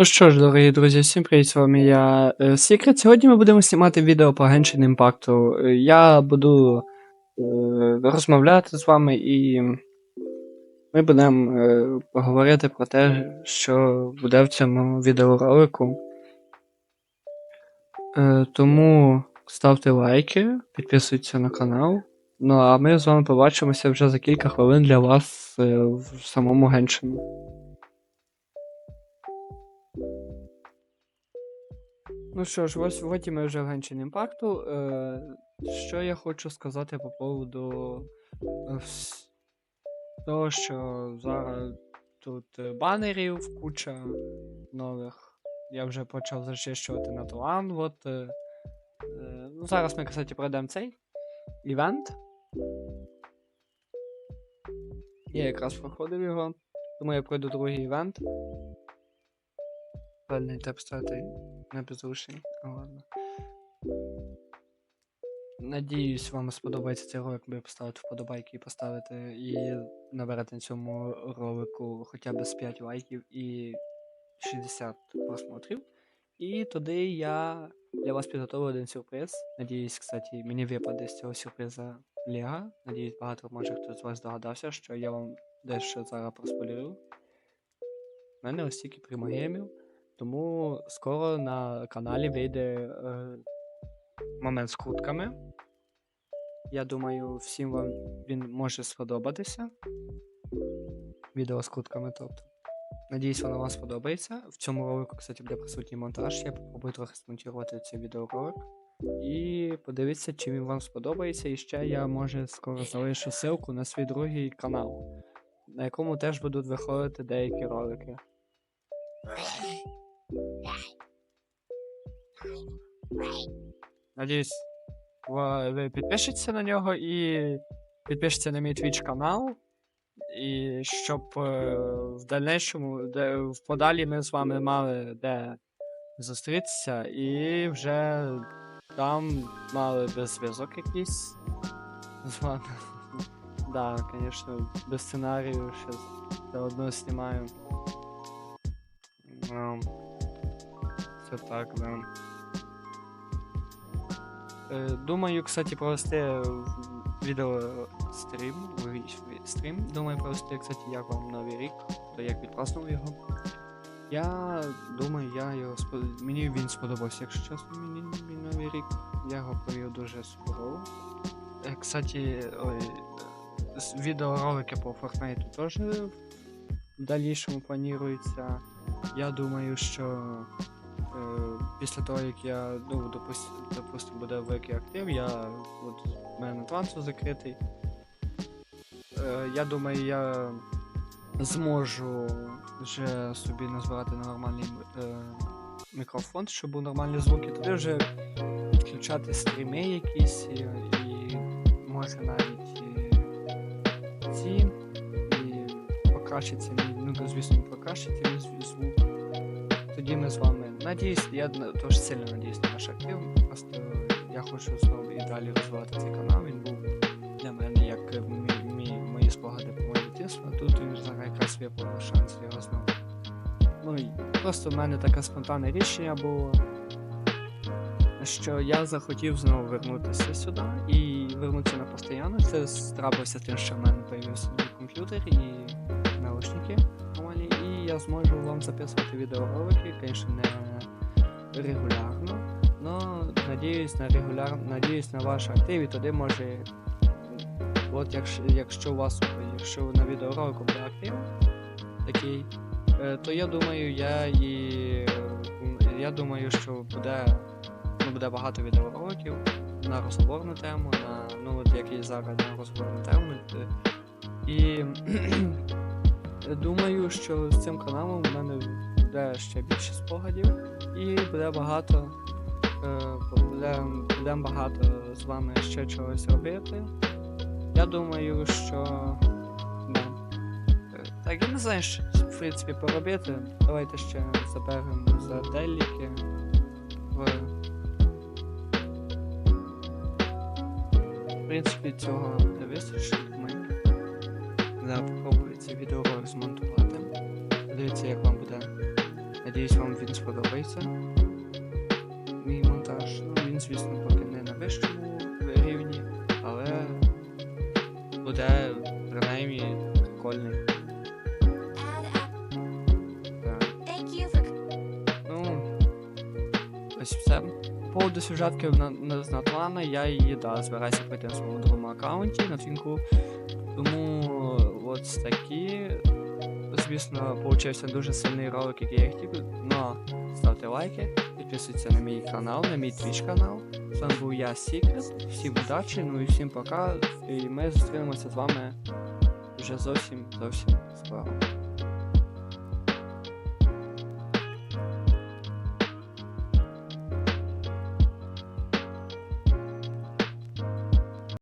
Ну що ж, дорогі друзі, всім привіт, з вами я е, Secret. Сьогодні ми будемо знімати відео по Genshin Impact. Е, Я буду е, розмовляти з вами і ми будемо е, поговорити про те, що буде в цьому відеоролику. Е, тому ставте лайки, підписуйтесь на канал. Ну а ми з вами побачимося вже за кілька хвилин для вас е, в самому Геншину. Ну що ж, ось сьогодні ми вже в Genshin імпакту. Е, що я хочу сказати по поводу е, того, що зараз тут е, банерів куча нових. Я вже почав зачищувати на талант. От, е, е, ну, зараз ми, кстати, пройдемо цей івент. Я якраз проходив його, тому я пройду другий івент. Правильний теп стати не безрушний. Ладно. Надіюсь, вам сподобається цей ролик, ви поставите вподобайки і поставите і наберете на цьому ролику хоча б з 5 лайків і 60 просмотрів. І тоді я для вас підготував один сюрприз. Надіюсь, кстати, мені випаде з цього сюрприза Лего. Надіюсь, багато може хто з вас догадався, що я вам дещо зараз проспойлерю. У мене ось тільки примагемів. Тому скоро на каналі вийде е, момент з крутками. Я думаю, всім вам він може сподобатися. Відео з крутками, тобто. Надіюсь, воно вам сподобається. В цьому ролику, кстати, буде присутній монтаж. Я попробую трохи смонтувати цей відеоролик. І подивіться, чи він вам сподобається. І ще я може скоро залишу ссылку на свій другий канал, на якому теж будуть виходити деякі ролики. Надіюсь, ви підпишіться на нього і підпишіться на мій Twitch канал. І щоб е, в дальнішому, де в подалі ми з вами мали де зустрітися, і вже там мали би зв'язок якийсь з вами. Да, звісно, без сценарію ще все одно знімаю. Ну, Це так, да. Е, Думаю, кстати, провести в- відео стрім, стрім. Думаю провести, кстати, як вам новий рік, то як відпраснув його. Я думаю, я його спо- мені він сподобався, якщо чесно, мені мій новий рік. Я його провів дуже суперово. Е, Кстати, ой, е, відеоролики по Fortnite теж в дальнішому плануються. Я думаю, що е, після того, як я, ну, допустим, допустим буде великий актив, я от в мене трансфер закритий. Е, я думаю, я зможу вже собі назбирати на нормальний е, мікрофон, щоб був нормальний звук, і тоді вже включати стріми якісь, і, і може навіть і ці, і покращиться мій, ну, звісно, покращиться мій звук. Тоді ми з вами. Надіюсь, я дуже сильно надіюсь на ваш актив. Просто я хочу знову і далі розвивати цей канал. Він був для мене як е, мій, мій, мої спогади про моє дитинство. а Тут він якраз випав шанс його знову. Ну і просто в мене таке спонтанне рішення було. Що я захотів знову вернутися сюди і вернутися на постійно. Це трапилося тим, що в мене появився комп'ютер і наушники я зможу вам записувати відеоролики, звісно, не регулярно. Но надіюсь на регуляр... надіюсь на ваш актив, і тоді може. От якщо, якщо у вас якщо на відеоролику буде актив такий, е, то я думаю, я і я думаю, що буде, ну, буде багато відеороликів на розговорну тему, на ну от як і зараз на розговорну тему. е, І Думаю, що з цим каналом в мене буде ще більше спогадів і буде багато. Е, буде, буде багато з вами ще чогось робити. Я думаю, що. Да. Е, Так, я не знаю, що в принципі поробити. Давайте ще заберемо за деліки. В... в принципі, цього не вистачить, думаю. Я попробую цей відеоролик змонтувати. Дивіться, як вам буде Надіюсь, вам він сподобається. Мій монтаж. Ну, він, звісно, поки не на вищому рівні, але буде принаймні прикольний. Ну, ось все. По поводу сюжетки з Натлана, я її да, збираюся пройти на своєму другому аккаунті на твінку. Тому от такі. Звісно, получився дуже сильний ролик, який я хотів. Но ставте лайки, підписуйтесь на мій канал, на мій твіч канал. З вами був я Сікрет. Всім удачі, ну і всім пока. І ми зустрінемося з вами вже зовсім зовсім скоро.